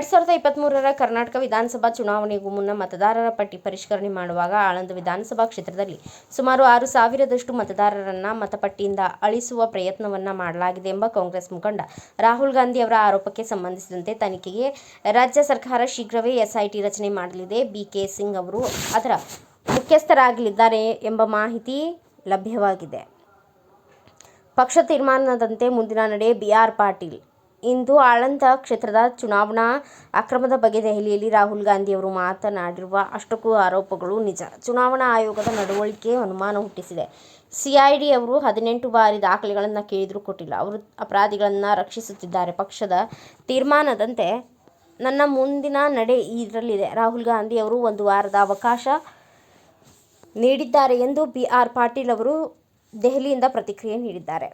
ಸಾವಿರದ ಇಪ್ಪತ್ತ್ಮೂರರ ಕರ್ನಾಟಕ ವಿಧಾನಸಭಾ ಚುನಾವಣೆಗೂ ಮುನ್ನ ಮತದಾರರ ಪಟ್ಟಿ ಪರಿಷ್ಕರಣೆ ಮಾಡುವಾಗ ಆಳಂದ ವಿಧಾನಸಭಾ ಕ್ಷೇತ್ರದಲ್ಲಿ ಸುಮಾರು ಆರು ಸಾವಿರದಷ್ಟು ಮತದಾರರನ್ನ ಮತಪಟ್ಟಿಯಿಂದ ಅಳಿಸುವ ಪ್ರಯತ್ನವನ್ನ ಮಾಡಲಾಗಿದೆ ಎಂಬ ಕಾಂಗ್ರೆಸ್ ಮುಖಂಡ ರಾಹುಲ್ ಗಾಂಧಿ ಅವರ ಆರೋಪಕ್ಕೆ ಸಂಬಂಧಿಸಿದಂತೆ ತನಿಖೆಗೆ ರಾಜ್ಯ ಸರ್ಕಾರ ಶೀಘ್ರವೇ ಎಸ್ಐಟಿ ರಚನೆ ಮಾಡಲಿದೆ. ಬಿಕೆ ಸಿಂಗ್ ಅವರು ಅದರ ಮುಖ್ಯಸ್ಥರಾಗಲಿದ್ದಾರೆ ಎಂಬ ಮಾಹಿತಿ ಲಭ್ಯವಾಗಿದೆ. ಪಕ್ಷ ತೀರ್ಮಾನದಂತೆ ಮುಂದಿನ ನಡೆ ಬಿಆರ್ ಪಾಟೀಲ್ ಇಂದು ಆಳಂದ ಕ್ಷೇತ್ರದ ಚುನಾವಣಾ ಅಕ್ರಮದ ಬಗ್ಗೆ ದೆಹಲಿಯಲ್ಲಿ ರಾಹುಲ್ ಗಾಂಧಿ ಅವರು ಮಾತನಾಡಿರುವ ಅಷ್ಟಕ್ಕೂ ಆರೋಪಗಳು ನಿಜ. ಚುನಾವಣಾ ಆಯೋಗದ ನಡವಳಿಕೆ ಅನುಮಾನ ಹುಟ್ಟಿಸಿದೆ. ಸಿಐಡಿ ಅವರು ಹದಿನೆಂಟು ಬಾರಿ ದಾಖಲೆಗಳನ್ನು ಕೇಳಿದರೂ ಕೊಟ್ಟಿಲ್ಲ. ಅವರು ಅಪರಾಧಿಗಳನ್ನು ರಕ್ಷಿಸುತ್ತಿದ್ದಾರೆ. ಪಕ್ಷದ ತೀರ್ಮಾನದಂತೆ ನನ್ನ ಮುಂದಿನ ನಡೆ ಇದರಲ್ಲಿದೆ. ರಾಹುಲ್ ಗಾಂಧಿ ಅವರು ಒಂದು ವಾರದ ಅವಕಾಶ ನೀಡಿದ್ದಾರೆ ಎಂದು ಬಿ ಆರ್ ಪಾಟೀಲ್ ಅವರು ದೆಹಲಿಯಿಂದ ಪ್ರತಿಕ್ರಿಯೆ ನೀಡಿದ್ದಾರೆ.